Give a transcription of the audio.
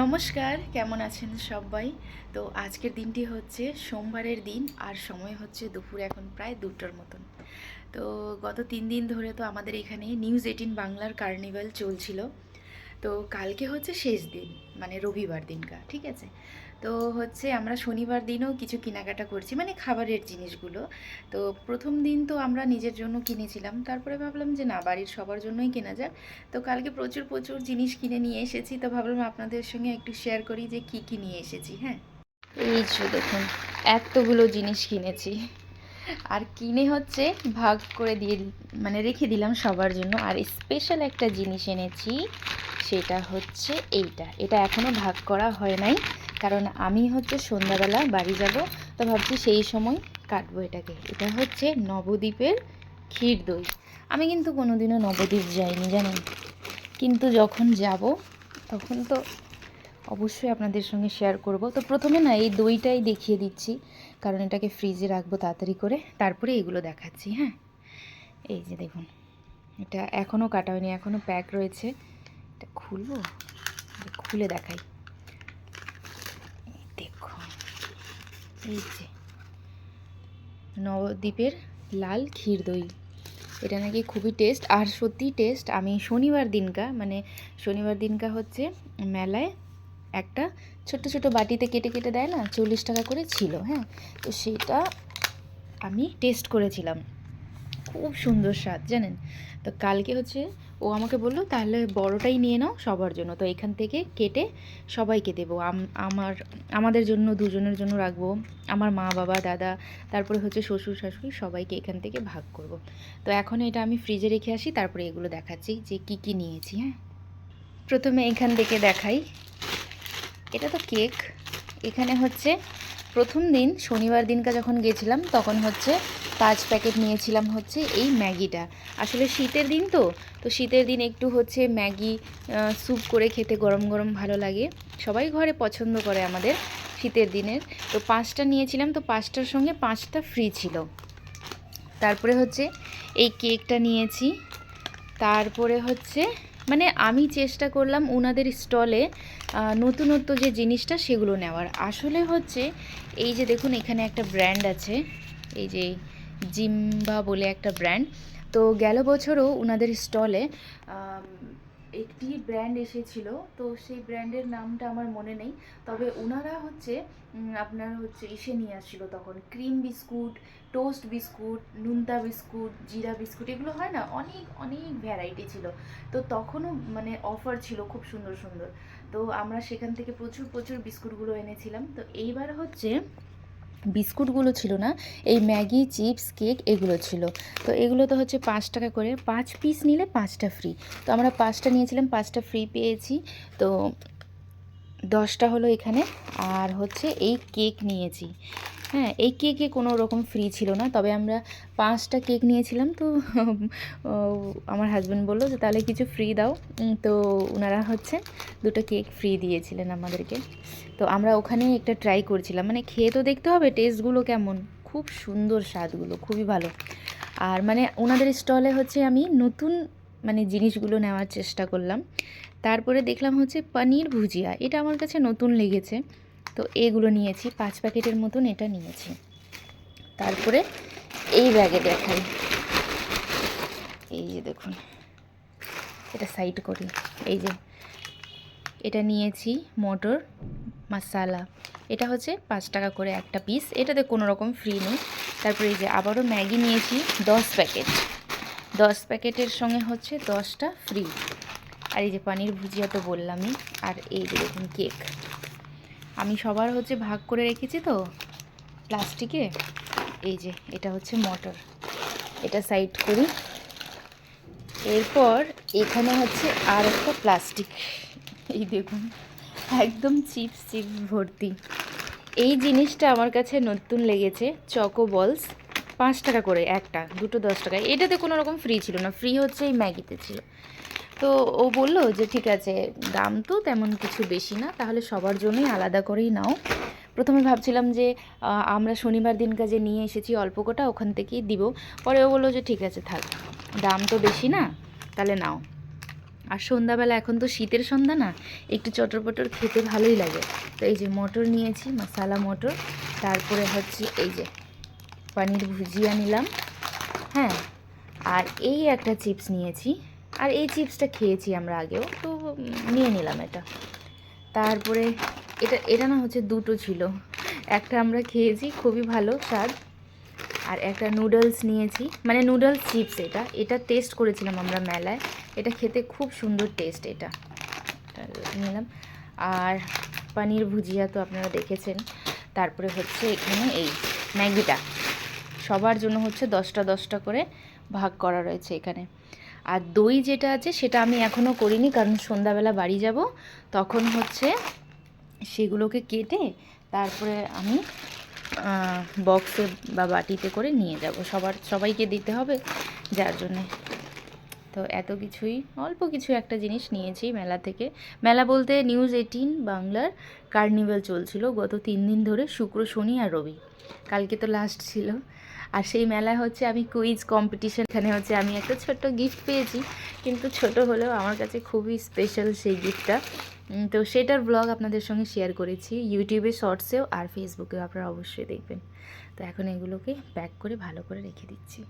নমস্কার, কেমন আছেন সবাই? তো আজকের দিনটি হচ্ছে সোমবারের দিন আর সময় হচ্ছে দুপুর এখন প্রায় দুটোর মতন। তো গত তিন দিন ধরে তো আমাদের এখানে নিউজ এইটিন বাংলার কার্নিভাল চলছিল। তো কালকে হচ্ছে শেষ দিন মানে রবিবার দিনকা ঠিক আছে? তো হচ্ছে আমরা শনিবার দিনও কিছু কেনাকাটা করছি মানে খাবারের জিনিসগুলো। তো প্রথম দিন তো আমরা নিজের জন্য কিনেছিলাম, তারপরে ভাবলাম যে না, বাড়ির সবার জন্যই কেনা যাক। তো কালকে প্রচুর প্রচুর জিনিস কিনে নিয়ে এসেছি, তো ভাবলাম আপনাদের সঙ্গে একটু শেয়ার করি যে কি কি নিয়ে এসেছি হ্যাঁ? এই যে দেখুন, এতগুলো জিনিস কিনেছি। আর কিনে হচ্ছে ভাগ করে দিয়ে মানে রেখে দিলাম সবার জন্য। আর স্পেশাল একটা জিনিস এনেছি, সেটা হচ্ছে এইটা। এটা এখনও ভাগ করা হয় নাই। কারণ আমি হচ্ছে সন্ধ্যাবেলা বাড়ি যাব, তো ভাবছি সেই সময় কাটবো এটাকে। এটা হচ্ছে নবদ্বীপের ক্ষীর দই। আমি কিন্তু কোনোদিনও নবদ্বীপ যাইনি, জানেন? কিন্তু যখন যাব, তখন তো অবশ্যই আপনাদের সঙ্গে শেয়ার করব। তো প্রথমে না, এই দইটাই দেখিয়ে দিচ্ছি, কারণ এটাকে ফ্রিজে রাখব তাড়াতাড়ি করে। তারপরে এগুলো দেখাচ্ছি হ্যাঁ? এই যে দেখুন, এটা এখনও কাটা হয়নি এখনও প্যাক রয়েছে। এটা খুলবো? খুলে দেখাই এই দেখো এই যে, নবদ্বীপের লাল ক্ষীর দই। এটা নাকি খুবই টেস্ট আর সত্যি টেস্ট আমি শনিবার দিনকা মানে শনিবার দিনকা হচ্ছে মেলায় একটা ছোট ছোট বাটিতে কেটে কেটে দেয় না, চল্লিশ টাকা করে ছিল হ্যাঁ? তো সেটা আমি টেস্ট করেছিলাম। খুব সুন্দর স্বাদ, জানেন? তো কালকে হচ্ছে ও আমাকে বলল, তাহলে বড়টাই নিয়ে নাও সবার জন্য। তো এখান থেকে কেটে সবাইকে দেবো। আম- আমার, আমাদের জন্য, দুজনের জন্য রাখব। আমার মা, বাবা, দাদা, তারপরে হচ্ছে শ্বশুর, শাশুড়ি সবাইকে এখান থেকে ভাগ করব। তো এখন এটা আমি ফ্রিজে রেখে আসি, তারপরে এগুলো দেখাচ্ছি যে কি কি নিয়েছি হ্যাঁ? প্রথমে এখান থেকে দেখাই। এটা তো কেক এখানে হচ্ছে প্রথম দিন শনিবার দিনকা যখন গেছিলাম, তখন হচ্ছে পাঁচ প্যাকেট নিয়েছিলাম হচ্ছে এই ম্যাগিটা। আসলে শীতের দিন তো তো শীতের দিন একটু হচ্ছে ম্যাগি স্যুপ করে খেতে গরম গরম ভালো লাগে। সবাই ঘরে পছন্দ করে আমাদের শীতের দিনের। তো পাঁচটা নিয়েছিলাম, তো পাঁচটার সঙ্গে পাঁচটা ফ্রি ছিল। তারপরে হচ্ছে এই কেকটা নিয়েছি। তারপরে হচ্ছে মানে আমি চেষ্টা করলাম ওনাদের স্টলে নতুনত্ব যে জিনিসটা সেগুলো নেওয়ার। আসলে হচ্ছে, এই যে দেখুন এখানে একটা ব্র্যান্ড আছে, এই যে জিম্বা বলে একটা ব্র্যান্ড। তো গেল বছরও ওনাদের স্টলে একটি ব্র্যান্ড এসেছিল, তো সেই ব্র্যান্ডের নামটা আমার মনে নেই। তবে ওনারা হচ্ছে আপনার হচ্ছে এসে নিয়ে আসছিল তখন। ক্রিম বিস্কুট টোস্ট বিস্কুট নুনতা বিস্কুট জিরা বিস্কুট এগুলো হয় না, অনেক অনেক ভ্যারাইটি ছিল। তো তখনও মানে অফার ছিল খুব সুন্দর সুন্দর। তো আমরা সেখান থেকে প্রচুর প্রচুর বিস্কুটগুলো এনেছিলাম। তো এইবার হচ্ছে বিস্কুটগুলো ছিল না, এই ম্যাগি, চিপস, কেক এগুলো ছিল। তো এগুলো তো হচ্ছে পাঁচ টাকা করে। পাঁচ পিস নিলে পাঁচটা ফ্রি তো আমরা পাঁচটা নিয়েছিলাম, পাঁচটা ফ্রি পেয়েছি। তো দশটা হলো এখানে। আর হচ্ছে এই কেক নিয়েছি। হ্যাঁ এই কেকে কোনো রকম ফ্রি ছিল না। তবে আমরা পাঁচটা কেক নিয়েছিলাম, তো আমার হাজব্যান্ড বলল যে, তাহলে কিছু ফ্রি দাও। তো ওনারা হচ্ছে দুটো কেক ফ্রি দিয়েছিলেন আমাদেরকে। তো আমরা ওখানে একটা ট্রাই করছিলাম। মানে খেয়ে তো দেখতে হবে টেস্টগুলো কেমন। খুব সুন্দর স্বাদগুলো, খুবই ভালো। আর মানে ওনাদের স্টলে হচ্ছে আমি নতুন মানে জিনিসগুলো নেওয়ার চেষ্টা করলাম। তারপরে দেখলাম হচ্ছে পনির ভুজিয়া। এটা আমার কাছে নতুন লেগেছে। তো এগুলো নিয়েছি, পাঁচ প্যাকেটের মতন এটা নিয়েছি। তারপরে এই ব্যাগে দেখাই। এই যে দেখুন, এটা সাইড করি। এই যে, এটা নিয়েছি মটর মশালা। এটা হচ্ছে পাঁচ টাকা করে একটা পিস এটাতে কোনো রকম ফ্রি নেই। তারপরে এই যে আবারও ম্যাগি নিয়েছি, দশ প্যাকেট। দশ প্যাকেটের সঙ্গে হচ্ছে দশটা ফ্রি আর এই যে পানির ভুজিয়া তো বললামই। আর এই যে দেখুন কেক আমি সবার হচ্ছে ভাগ করে রেখেছি তো প্লাস্টিকে। এই যে, এটা হচ্ছে মটর। এটা সাইড করি। এরপর এখানে হচ্ছে আর একটা প্লাস্টিক। এই দেখুন, একদম চিপস চিপস ভর্তি। এই জিনিসটা আমার কাছে নতুন লেগেছে, চকো বলস। পাঁচ টাকা করে একটা, দুটো দশ টাকা। এটাতে কোনো রকম ফ্রি ছিল না। ফ্রি হচ্ছে এই ম্যাগিতে ছিল। তো ও বলল যে, ঠিক আছে, দাম তো তেমন কিছু বেশি না, তাহলে সবার জন্যই আলাদা করেই নাও। প্রথমে ভাবছিলাম যে আমরা শনিবার দিন কাজে নিয়ে এসেছি অল্প কটা, ওখান থেকেই দিব। পরে ও বলল যে, ঠিক আছে, থাক, দাম তো বেশি না, তাহলে নাও। আর সন্ধ্যাবেলা এখন তো শীতের সন্ধ্যা না, একটু চটরপটর খেতে ভালোই লাগে। তো এই যে মটর নিয়েছি, মশালা মটর, তারপরে হচ্ছে এই যে পানির ভুজিয়া নিলাম হ্যাঁ আর এই একটা চিপস নিয়েছি। আর এই চিপসটা খেয়েছি আমরা আগেও, তো নিয়ে নিলাম এটা। তারপরে এটা এটা না হচ্ছে দুটো ছিল। একটা আমরা খেয়েছি, খুবই ভালো স্বাদ। আর একটা নুডলস নিয়েছি। মানে নুডলস চিপস এটা। এটা টেস্ট করেছিলাম আমরা মেলায়। এটা খেতে খুব সুন্দর টেস্ট এটা। নিলাম। আর পানির ভুজিয়া তো আপনারা দেখেছেন। তারপরে হচ্ছে এখানে এই ম্যাগিটা। সবার জন্য হচ্ছে দশটা দশটা করে ভাগ করা রয়েছে এখানে। আর দই যেটা আছে সেটা আমি এখনও করিনি, কারণ সন্ধ্যাবেলা বাড়ি যাব। তখন হচ্ছে সেগুলোকে কেটে তারপরে আমি বক্সে বা বাটিতে করে নিয়ে যাব। সবার, সবাইকে দিতে হবে যার জন্যে। তো এত কিছুই, অল্প কিছু একটা জিনিস নিয়েছি মেলা থেকে। মেলা বলতে নিউজ এইটিন বাংলার কার্নিভাল চলছিল গত তিন দিন ধরে, শুক্র, শনি আর রবি। কালকে তো লাস্ট ছিল। আর সেই মেলায় হচ্ছে আমি কুইজ কম্পিটিশন এখানে হচ্ছে আমি একটা ছোট্ট গিফট পেয়েছি। কিন্তু ছোট হলেও আমার কাছে খুবই স্পেশাল সেই গিফটটা তো সেটার ব্লগ আপনাদের সঙ্গে শেয়ার করেছি। ইউটিউবে শর্টসেও আর ফেসবুকেও আপনারা অবশ্যই দেখবেন। তো এখন এগুলোকে প্যাক করে ভালো করে রেখে দিচ্ছি।